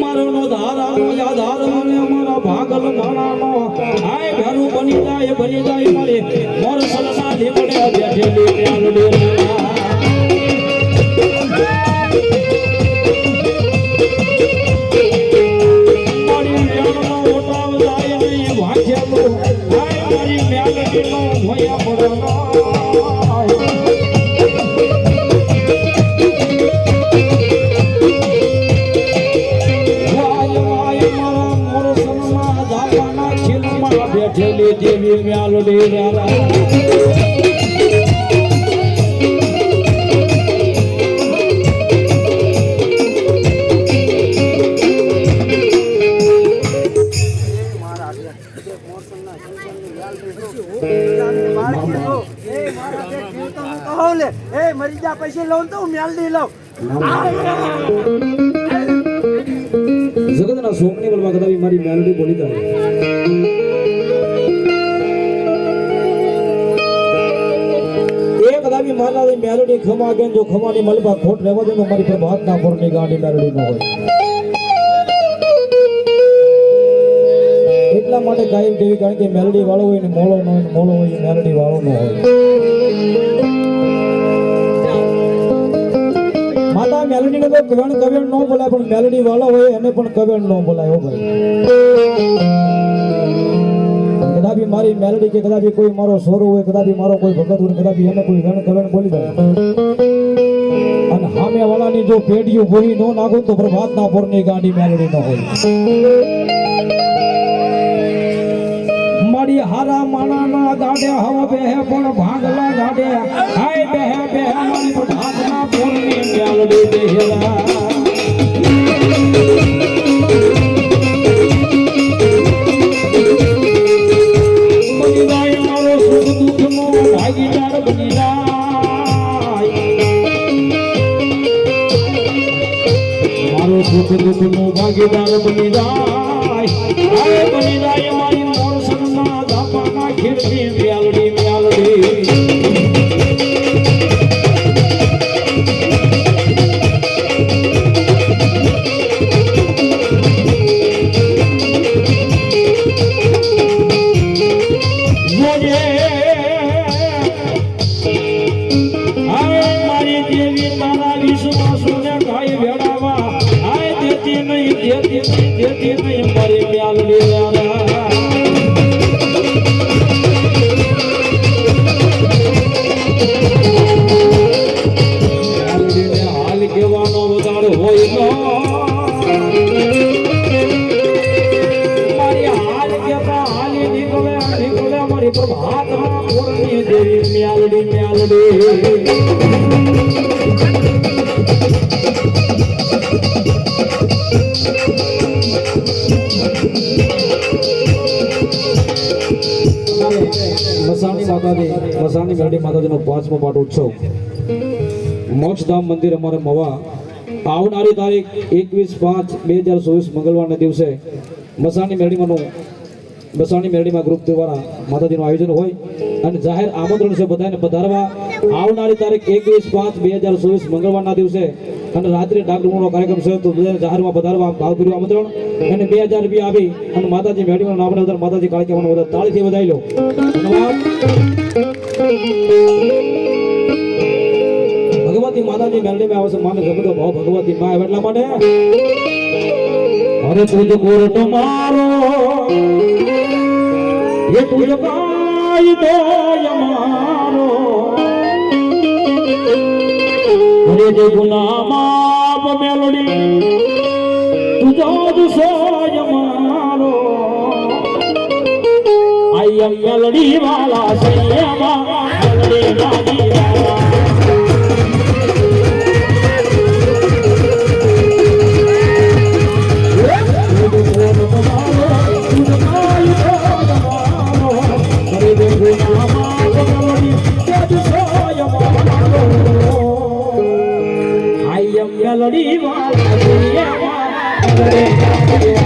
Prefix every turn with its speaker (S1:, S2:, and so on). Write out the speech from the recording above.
S1: મારો ધારાનો યાધાર મને અમારા ભાગલ માણાનો. આય ઘરું બની જાય બની જાય બેઠેલી દેવી મ્યાલડી રારા
S2: મરી જા પછી લઉં તો મેલડી લઉં
S1: જગતના સોમની બલવા કદાવી મારી મેલડી બોલી કરે એ મેલડી ખમા ગેન જો ખમાની મલબા ખોટ રહેવા દે તો મારી પર ભાત ના પર ગાડી મેલડી ન હોય. એટલા માટે કાયમ દેવી કારણ કે મેલડી વાળો હોય ને મોળો ન હોય મોળો હોય મેલડી વાળો ન હોય. માતા મેલોડી ને તો કવેણ કવેણ ન બોલાય, પણ મેલડી વાળો હોય એને પણ કવેણ ન બોલાય, હો ભાઈ. કદાપી મારી મેલડી કે કદાપી કોઈ મારો સોરો હોય, કદાપી મારો કોઈ ભગત હોય, કદાપી એને કોઈ વેણ કવેણ બોલી દે. અને સામે વાળાની જો પેઢીઓ બોલી નો નાખો તો પ્રભાત ના પોરની ગાડી મેલડી ન હોય. મારી હારા માણા ના ગાડે હવા બેહે પણ ભાગલા ગાડે હાય બેહે બેહે મારી પ્રભાત ના પોરની મેલડી બેહેલા મારો દુઃખ દુઃખનો ભાગીદાર બની જાય બની જાય મારી મોર સન્ના દાપાના ખીરતી પ્રભાતમાં પૂર્ણી દેવી મ્યાલડી મ્યાલડી મસાણી માતાજી મસાણી મેરડી માતાજીનો પાંચમો પાઠ ઉત્સવ. મોક્ષધામ મંદિર અમારે મવા. આવનારી તારીખ એકવીસ પાંચ બે હજાર ચોવીસ મંગળવારના દિવસે મસાણી મેરડીમાંનું મસાણી મેરડીમાં ગ્રુપ દ્વારા માતાજીનું આયોજન હોય અને જાહેર આમંત્રણ છે બધાને પધારવા. આવનારી તારીખ એકવીસ પાંચ બે હજાર ચોવીસ મંગળવારના દિવસે અને રાત્રે ડાકડુમનો કાર્યક્રમ છે તો બધાને જાહેરમાં પધારવા ભાવભર્યું આમંત્રણ. અને બે હજાર રૂપિયા આપી અને માતાજી મેરડીમાં નામને વધારે માતાજી કાળકેવાનું વધારે તાળીથી વધારી લો. ભગવતી માતાજી મેલડી માં આવશે માને ગમતો ભાવ ભગવતી માં એટલા માટે. અરે તુજ ગુરુ મારો એ તુજ કાય તો મારો. અરે જે ગુના તુજો દુસોય અમારો આઈ એમ વાલા સૈયમા મેલડી વાલા મેલડી વાળા